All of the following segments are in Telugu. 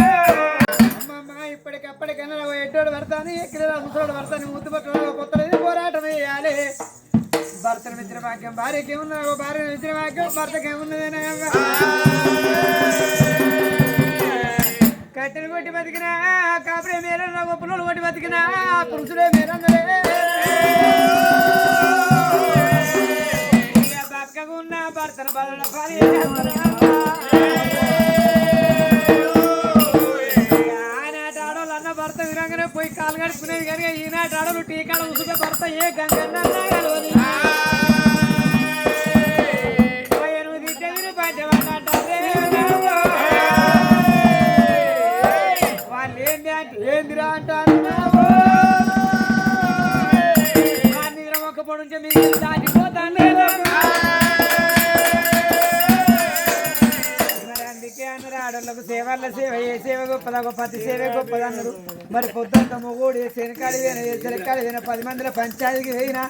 అమ్మమ్మ ఇప్పటికప్పటికన్నా ఎట్టోడు భర్తని ఎక్కడ ముసలోడు భర్తని ముద్దు పట్టడం కొత్త పోరాటం వేయాలి. భర్తను మిత్ర భాగ్యం భార్యకి ఏమున్నా భార్య మిత్ర భాగ్యం భర్తకి ఏమున్నది కట్టెలు కొట్టి బతికినా కాపురే మేరన్నా గొప్పలు కొట్టి బతికినా పురుషులే మేరన్నరే ఇక ఉన్న భర్తను బదులు భార్య ఆనాటి ఆడవాళ్ళు అన్న భర్త విరంగానే పోయి కాలు గడుపుకునేది కానీ ఈనాటి ఆడవాళ్ళు టీకాలు ఉసుకే భర్త ఏ గంగన్న సేవ ఏ సేవ గొప్పదా గొప్ప అతి సేవ గొప్పది అన్నారు మరి పొద్దుంత మొగోడు ఏ శనకాడి పోయినా ఏ శనకాడి పోయినా పది మందిలో పంచాయతీకి పోయినా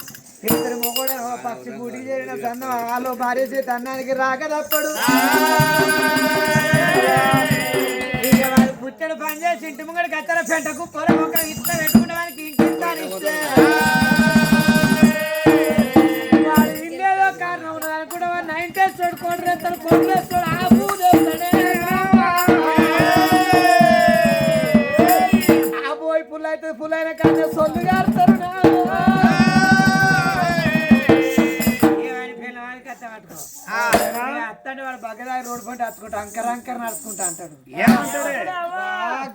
ఇద్దరు మొగోడు పక్షి గుడి చేరిన సన్న వాళ్ళు భార్య చేతి అన్నానికి రాక తప్పడు. ఇక వాడు పుట్టడు పని చేసి ఇంటి ముంగడు అత్తర పెంటకు పొర ఒక ఇత్త పెట్టుకునే వానికి ఇంటి ఇస్తే. వాడు ఇండియాలో కారణం ఉన్నది అనుకుంటే వాడు నైన్ టేస్తాడు కోడి కొట్రేస్తాడు కోడి రెస్తాడు రోడ్డు పంట అత్తుకుంటా అంకర అంకర నడుచుకుంటా అంటాడు.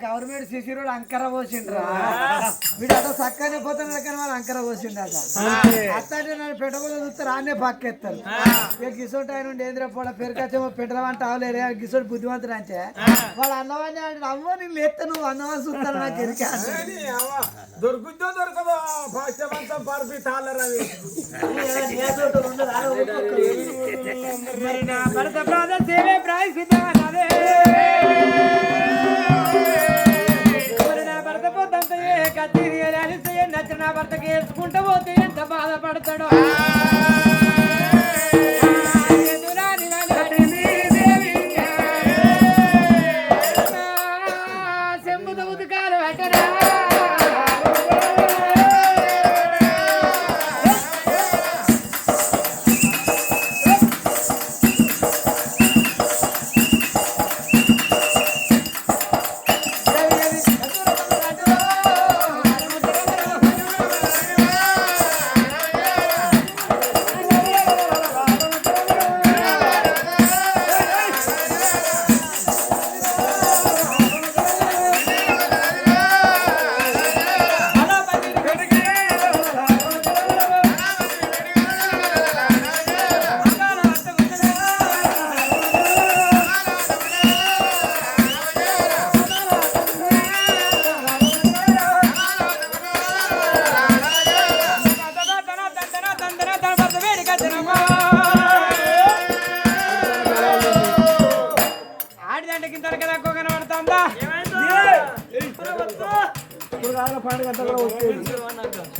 గవర్నమెంట్ సిసి రోడ్ అంకర పోసిండ్రా. వీడు అట్లా చక్కనే పోతున్నాడు కానీ వాళ్ళు అంకర పోసిండు అట అత్తంటే నన్ను పెట్టబోదు చూస్తారు ఆనే పక్కెత్తారు ఇక గిసోటి ఆయన ఉండి ఏంద్రా పోడ పెరకచ్చేమో పెట్టడం అవలేరే గిసోటి బుద్ధిమంతుడు అంటే. వాడు అన్నవాడిని అంటే అమ్మో నేను లేస్తే నువ్వు అన్నవాడిని చూస్తాను నాకు ఎరిక దొరుకుతుందో దొరకదో? తాళరవి మరి నా భరత ప్రాణ సేవే ప్రాయసిద్ధానదే నా భర్త పొద్దంతా కత్తిరి నచ్చిన భర్తకి వేసుకుంటూ పోతే ఎంత బాధపడతాడో.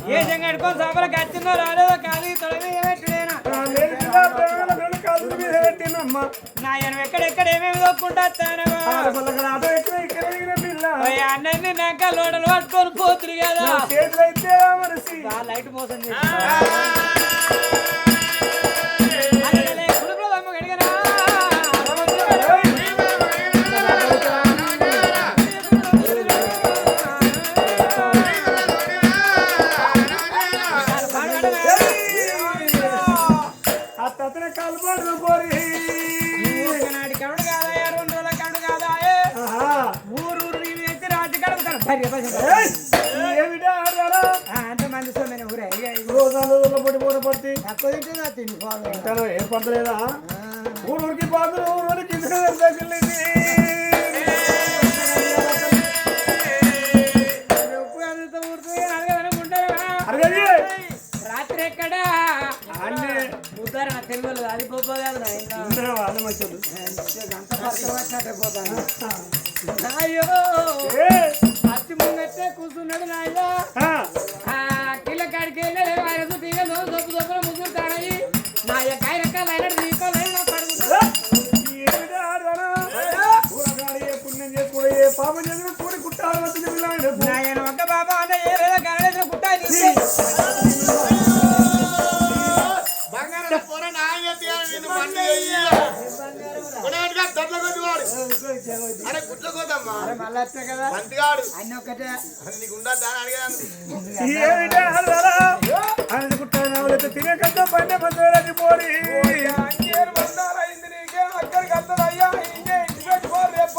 ఏ జంగడుకో సభలు కచ్చిందో రాలేదో కాదు తొడవి ఏమెట్టుడేనా? నా ఎక్కడెక్కడ ఏమేమి దొక్కుంటా అన్నీ నాక లోడలు పట్టుకొని పోతురు కదా. లైట్ మోసం చేసి. అంత మంది సొమ్మెన ఊరే. రోజాలు పొట్టి పూట పడితే తక్కువ తింటుందా తిండి. ఇంకా ఏ పడలేదా. ఊరికి పాత్ర ఊరికి కింద తగిలింది ఉప్పు అందుతో ఊరుతుంది, అడగదనుకుంటారా? అరగది రాత్రి ఎక్కడ? ఉదాహరణ తెలుగులో అది గంట పక్కన పట్టినట్టే పోతాను. అయ్యో కూర్చున్నాడు నాయన. గుడ్ల కొద్దివాడు అరే కదా. మంచిగాడు అన్ని ఒకటే నీకు ఉందా దాని అడిగేదాన్ని తినే కథ పండే మంది పోరి. అయ్యా ఇంకే ఇంటికి రేపు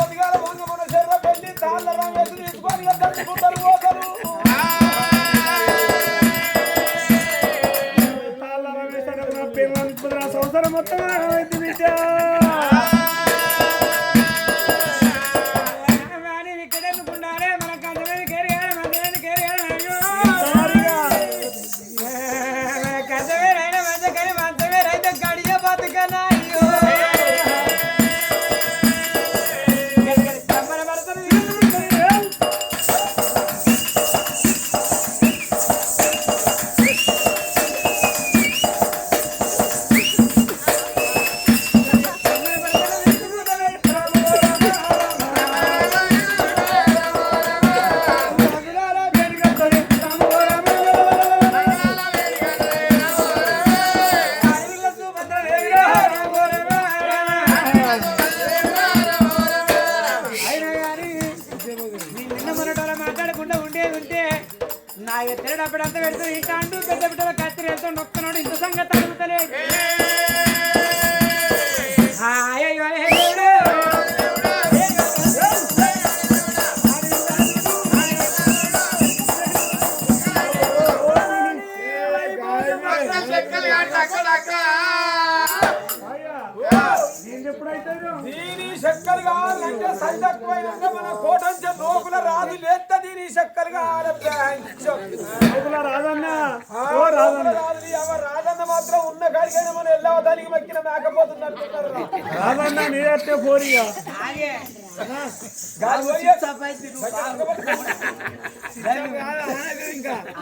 కట్టే కోరిగా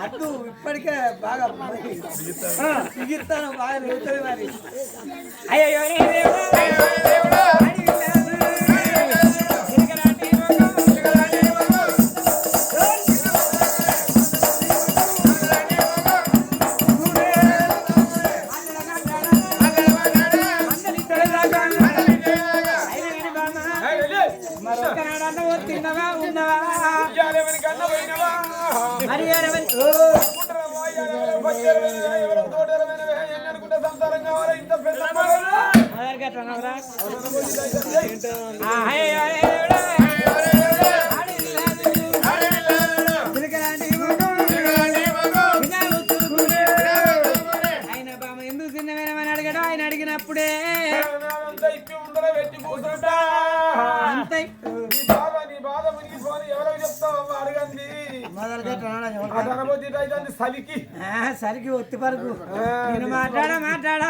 అద్దు ఇప్పటికే బాగా మిగితాను బాగా నిలుతుంది మరి సలికి. సరికి ఒత్తి పరకు నేను మాట్లాడ మాట్లాడ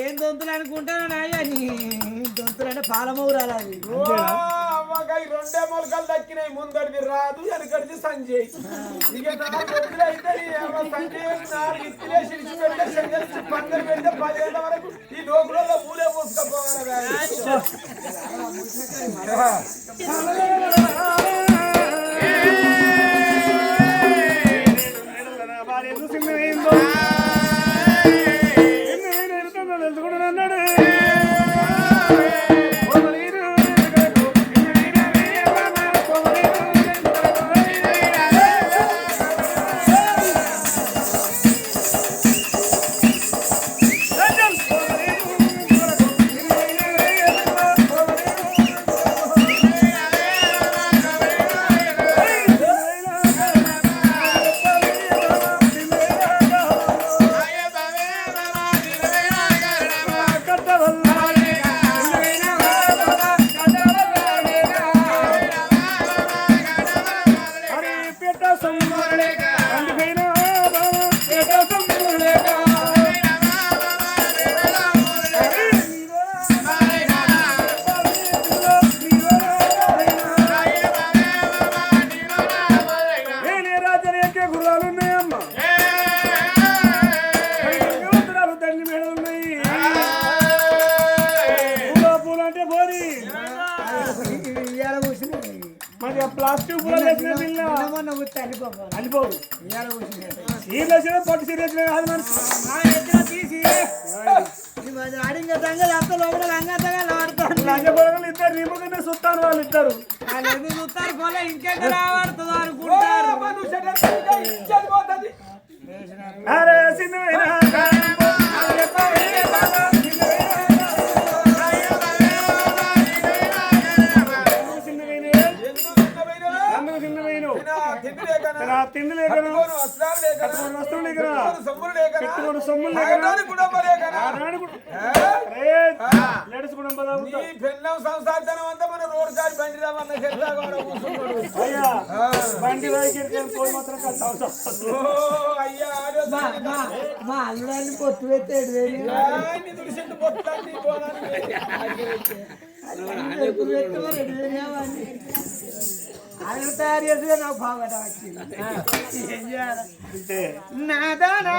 ఏం దొంతులు అనుకుంటాను నాయ నీ దొంతులు అంటే పాలమూరాలి బాగా ఈ రెండే మొలకలు దక్కినాయి. ముందడిది రాదు వెనకడిది సంజయ్. ఇక అయితే సంజయ్ నాలుగు ఇత్తిలేసి పెడితే పందరు పెడితే పదిహేళ్ళ వరకు ఈ లోకులలో పూలే పూసుకపోవాలి సుత్తాను వాళ్ళు ఇద్దరు. చూస్తారు పోలే ఇంకెక్కడ అనుకుంటారు. పోతుంది. అరే సిన్నమైన తిండి లేకనా? కట్టుకోను లేకనా? లేకనా? కుటుంబం పెళ్ళం అంతా మన రోడ్ కాడి బండి కూర్చున్నాడు. అయ్యా బండి. మా అల్లుడాన్ని పొత్తు పెట్టాడు తుడిసిండు. పొత్తు పెట్టమన్నాడు ఆయన తయారు చేసి నాకు బాగా వచ్చింది నాదా నా నా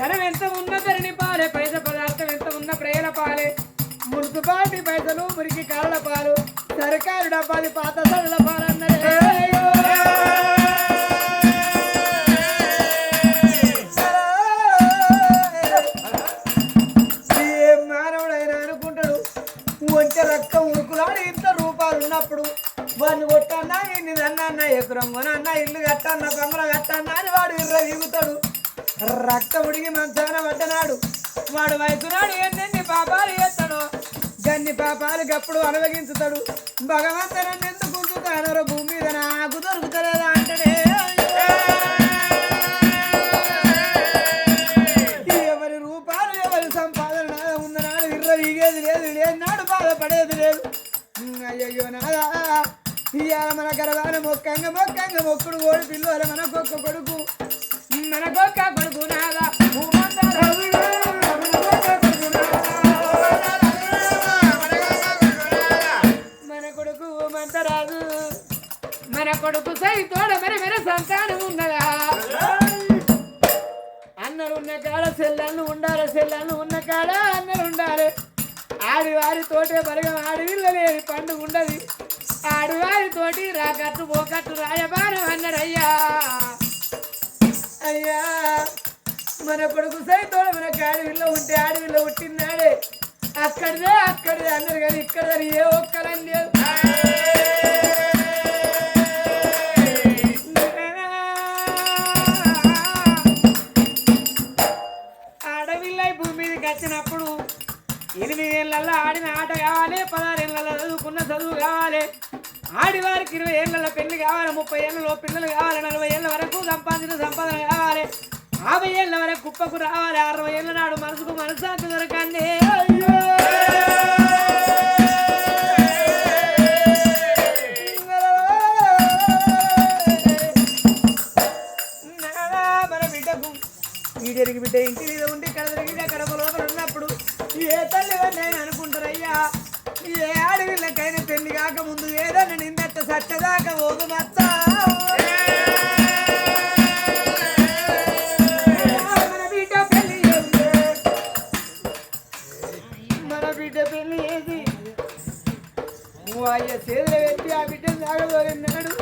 ధనం ఎంత ఉన్న ధరణి పాలే పైస పదార్థం ఎంత ఉన్న ప్రేల పాలే. మున్సిపాలిటీ పైసలు మురికి కాళ్ళ పాలు. సర్కారు డబ్బాది పాత సరుల పాలన్నదే రక్తం ఇంత ఉన్నప్పుడు. వాడిని కొట్టన్నా నిన్ను అన్నా ఎకరం అన్న ఇల్లు కట్టన్నా బొమ్మల కట్టన్నా అని వాడు ఇర్ర దిగుతాడు. రక్తం ఉడిగి మంచాన పడ్డనాడు వాడు వయసునాడు ఎన్నెన్ని పాపాలు చేస్తాడు? గన్ని పాపాలు గప్పుడు అలవగించుతాడు? భగవంతుని ఎందుకు ఉంచుతానో భూమి మీద నాకు దొరుకుతలేదా అంటనే ఎవరి రూపాలు ఎవరి సంపాదన నాద ఉన్ననాడు ఇర్ర వీగేది లేదు లేనాడు బాధపడేది లేదు. అయ్యో నాదా ఇవాళ మన గర్వాన మొక్కంగా మొక్కంగా మొక్కుడు ఓడి పిల్లలు మనకొక్క కొడుకు. తోడ మరి సంతానం ఉన్నదా? అన్నలు ఉన్న కాడ సెల్లన్లు ఉండాలి సెల్లన్లు ఉన్న కాడ అన్నలు ఉండాలి. ఆడివారి తోటే బలగం ఆడివిల్ల పండుగ ఉండదు. ఆడివారి తోటి రాకట్టు పోకట్టు రాయబారం అన్నారయ్యా అయ్యా మన కొడుకు సైతోడ మన అడవిలో ఉంటే ఆడవిల్లో పుట్టినాడే అక్కడిదే అక్కడిదే అన్నారు కానీ ఇక్కడ ఏ ఒక్కరని లేదు. వచ్చినప్పుడు ఎనిమిది ఆడిన ఆట కావాలి పదహారు ఏళ్ళల్లో చదువుకున్న చదువు కావాలి. ఆడివారికి ఇరవై ఏళ్ళలో పెళ్ళి కావాలి ముప్పై ఏళ్ళలో పిల్లలు కావాలి నలభై ఏళ్ళ వరకు సంపాదించిన సంపాదన కావాలి. యాభై ఏళ్ళ వరకు కుప్పకు రావాలి అరవై ఏళ్ళ నాడు మనసుకు మనశ్శాంతి దొరకండి అయ్యో! మన బిడ్డకు వీడికి బిడ్డ ఇంటి మీద ఉండి ఏ తల్లి నేను అనుకుంటారయ్యా ఏ ఆడవిళ్ళకైనా పెళ్ళి కాక ముందు ఏదన్నా నిందట్ట సచ్చదాకా పోదు మచ్చ. మన బిడ్డ మన బిడ్డ పెళ్ళి చేసి నువ్వు అయ్యే చేతులు పెట్టి ఆ బిడ్డ సాగదోరిన్నాడు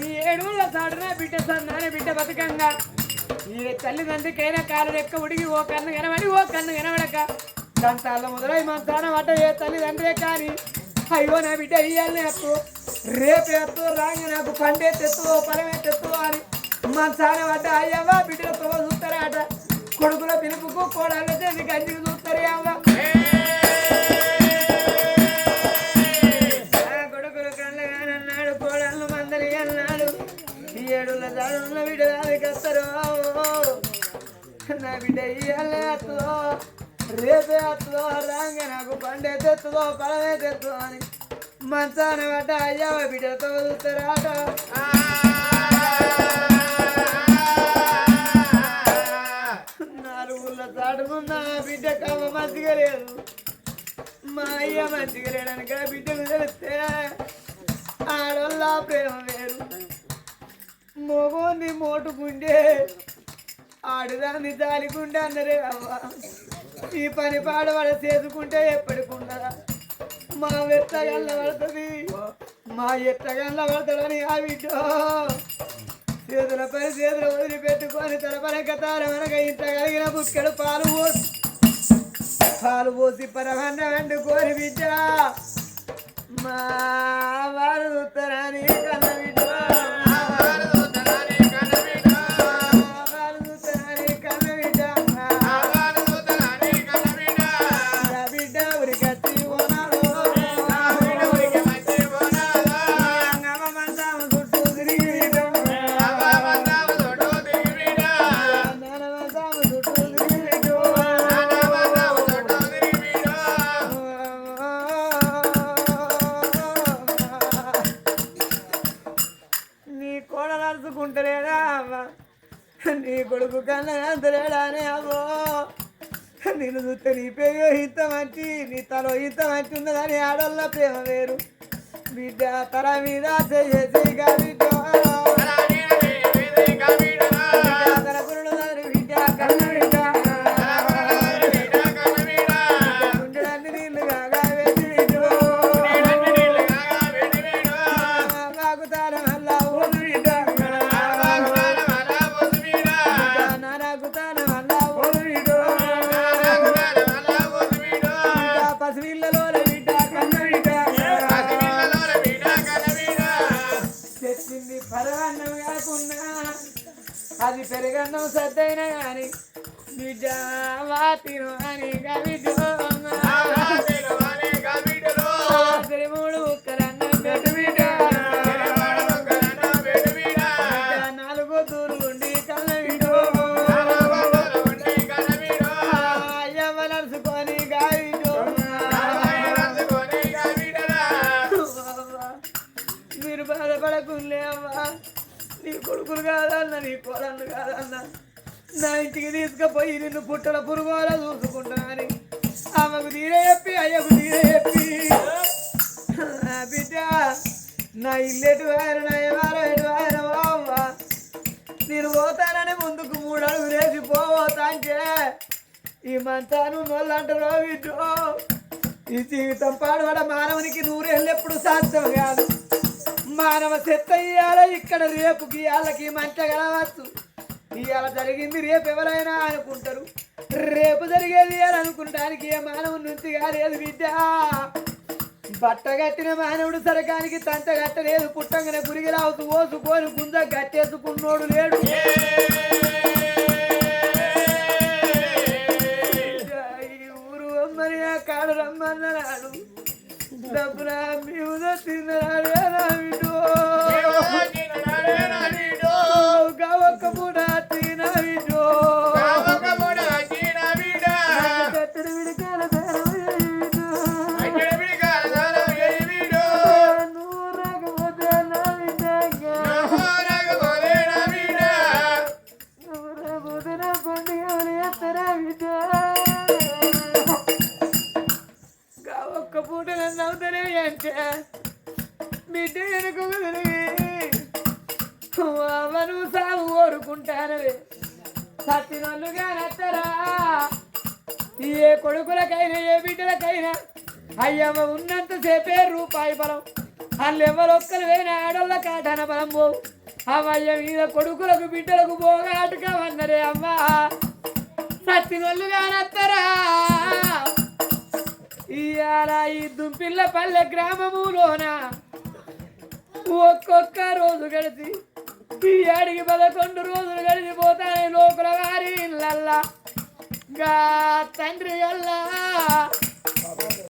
ఈ ఏడుగుల సాడున బిడ్డ సన్నానే బిడ్డ బతకంగా. ఈ తల్లిదండ్రికైనా కాలు రెక్క ఉడిగి ఓ కన్ను కనబడి ఓ కన్ను కనబడక. దంతాల మొదలై మంతాన వడ్డ ఏ తల్లిదండ్రే కానీ అయ్యో నా బిడ్డ ఇయ్యాలి ఎత్తు రేపు ఎత్తు రాంగ నాకు పండే తెత్తు పరమే తెత్తు అని మంచాన వడ్డ అయ్యవ్వ బిడ్డలతో అట కొడుకుల పిలుపుకు కోడళ్ళ చేసి గంజికి చూస్తారు అవ్వ. అని మంచాన పడ్డ అయ్యవ బిడ్డతో వదులుతారాట చాటుకున్న బిడ్డ కమ్మ మంచిగా లేదు. మా అయ్య మంచిగా లేడనక బిడ్డకు తెలిస్తే ఆడోళ్ళ ప్రేమ వేరు. మొగోని మోటుకుండే ఆడదాన్ని దాలిగుండే అందరే అవ్వ ఈ పని పాడవాడ చేసుకుంటే ఎప్పటికుండదా మా ఎట్టగల్ల పడుతుంది? మా ఎట్టగల్ల పడతాడని ఆ బిడ్డ. చేతుల పని చేతులు వదిలిపెట్టుకొని తన పనక తారమనక ఇంత కలిగిన బుక్కడు పాలు పోసి పాలు పోసి పరమన్న వండుకొని బిడ్డ. మా వారు చూస్తారని కన్న బిడ్డ. నేను పోతానని ముందుకు మూడు అడుగు రేసి పోతాంటే ఈ మంతాను నోళ్ళంటారో బిడ్డో ఈ జీవితం పాడవడ మానవునికి నూరేళ్ళు ఎప్పుడు సాధ్యం కాదు. మానవ చెత్త ఇయ్యాల ఇక్కడ రేపు గీయాలకి మంట గడవచ్చు ఇవాళ జరిగింది రేపు ఎవరైనా అనుకుంటారు. రేపు జరిగేది అని అనుకుంటానికి ఏ మానవుని నుంచి కాలేదు బిడ్డ. బట్ట కట్టిన మానవుడు సరకానికి తంత కట్టలేదు. పుట్టంగానే గురిగిరావుతూ ఓసుకొని గుంజ గట్టేసుకున్నోడు లేడు. ఊరు అమ్మని ఆ కాడు రమ్మన్నాడు డబ్బున మీద తిన్నాడే నాడు ఒక్క కోరుకుంటారు కోరుకుంటానవే ఏ కొడుకులకైనా ఏ బిడ్డలకైనా అయ్యమ్మ ఉన్నంత సేపే రూపాయి బలం. ఎవరొక్కరు వేయిన ఆడోళ్ళ కాటన బలం పోవు అవయ్య మీద కొడుకులకు బిడ్డలకు పోగాటుగా అన్నరే అమ్మా. సత్తినోళ్ళుగా నచ్చరా ఇయాల ఈ దుంపిల్ల పల్లె గ్రామములోన ఒక్కొక్క రోజు గడిచి ఈ పదకొండు రోజులు గడిచిపోతాయి లోకుల వారి ఇళ్ళల్లా. గా తండ్రి అల్లా.